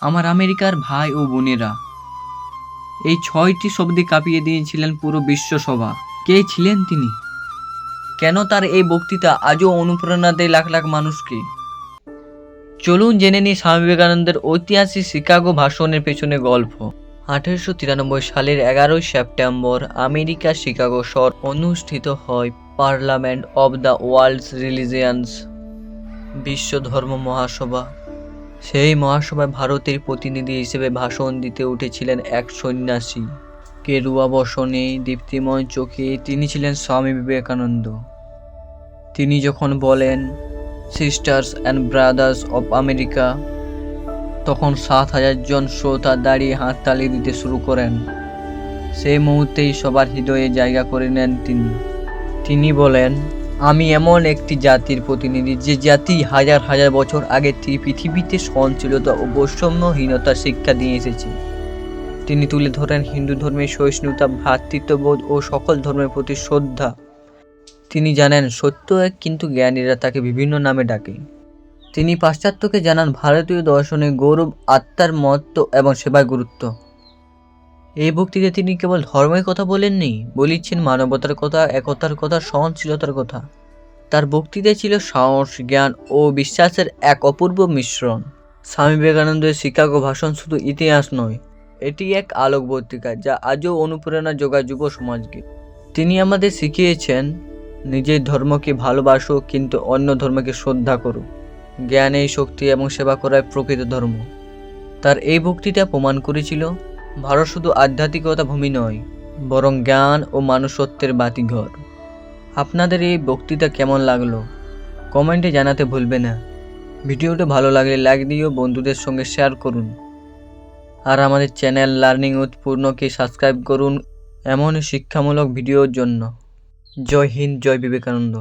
আমার আমেরিকার ভাই ও বোনেরা। এই ছয়টি শব্দে কাঁপিয়ে দিয়েছিলেন পুরো বিশ্বসভা। কে ছিলেন তিনি? কেন তার এই বক্তৃতা আজও অনুপ্রেরণা দেয় লাখ লাখ মানুষকে? চলুন জেনে নিই স্বামী বিবেকানন্দের ঐতিহাসিক শিকাগো ভাষণের পেছনে গল্প। আঠেরোশো তিরানব্বই সালের এগারোই সেপ্টেম্বর আমেরিকা শিকাগো শহর অনুষ্ঠিত হয় parliament of the world's religions বিশ্ব ধর্ম মহাসভা। সেই মহাসভায় ভারতের প্রতিনিধি হিসেবে ভাষণ দিতে উঠেছিলেন এক সন্ন্যাসী। কেরুয়া বসনে দীপ্তিময় চোখে তিনি ছিলেন স্বামী বিবেকানন্দ। তিনি যখন বলেন sisters and brothers of America তখন সাত হাজার জন শ্রোতা দাঁড়িয়ে হাততালি দিতে শুরু করেন। সেই মুহূর্তেই সবার হৃদয়ে জায়গা করে নেন তিনি। তিনি বলেন আমি এমন একটি জাতির প্রতিনিধি যে জাতি হাজার হাজার বছর আগে থেকে পৃথিবীতে সহনশীলতা ও বৈষম্যহীনতা শিক্ষা দিয়ে এসেছে। তিনি তুলে ধরেন হিন্দু ধর্মের সহিষ্ণুতা, ভ্রাতৃত্ববোধ ও সকল ধর্মের প্রতি শ্রদ্ধা। তিনি জানেন সত্য এক, কিন্তু জ্ঞানীরা তাকে বিভিন্ন নামে ডাকে। তিনি পাশ্চাত্যকে জানান ভারতীয় দর্শনে গৌরব, আত্মার মহত্ব এবং সেবার গুরুত্ব। এই বক্তৃতায় তিনি কেবল ধর্মের কথা বলেননি, বলিচ্ছেন মানবতার কথা, একতার কথা, সহনশীলতার কথা। তার বক্তৃতায় ছিল সাহস, জ্ঞান ও বিশ্বাসের এক অপূর্ব মিশ্রণ। স্বামী বিবেকানন্দের শিকাগো ভাষণ শুধু ইতিহাস নয়, এটি এক আলোকবর্তিকা যা আজও অনুপ্রেরণা যোগায় যুব সমাজকে। তিনি আমাদের শিখিয়েছেন, নিজের ধর্মকে ভালোবাসো, কিন্তু অন্য ধর্মকে শ্রদ্ধা করো। জ্ঞানেই শক্তি এবং সেবা করায় প্রকৃত ধর্ম। তার এই বক্তৃতা প্রমাণ করেছিল ভারত শুধু আধ্যাত্মিকতা ভূমি নয়, বরং জ্ঞান ও মানুষত্বের বাতিঘর। আপনাদের এই বক্তৃতা কেমন লাগল? কমেন্টে জানাতে ভুলবে না। ভিডিওটা ভালো লাগলে লাইক দিও, বন্ধুদের সঙ্গে শেয়ার করুন। আর আমাদের চ্যানেল লার্নিং উৎপূর্ণকে সাবস্ক্রাইব করুন এমন শিক্ষামূলক ভিডিওর জন্য। জয় হিন্দ, জয় বিবেকানন্দ।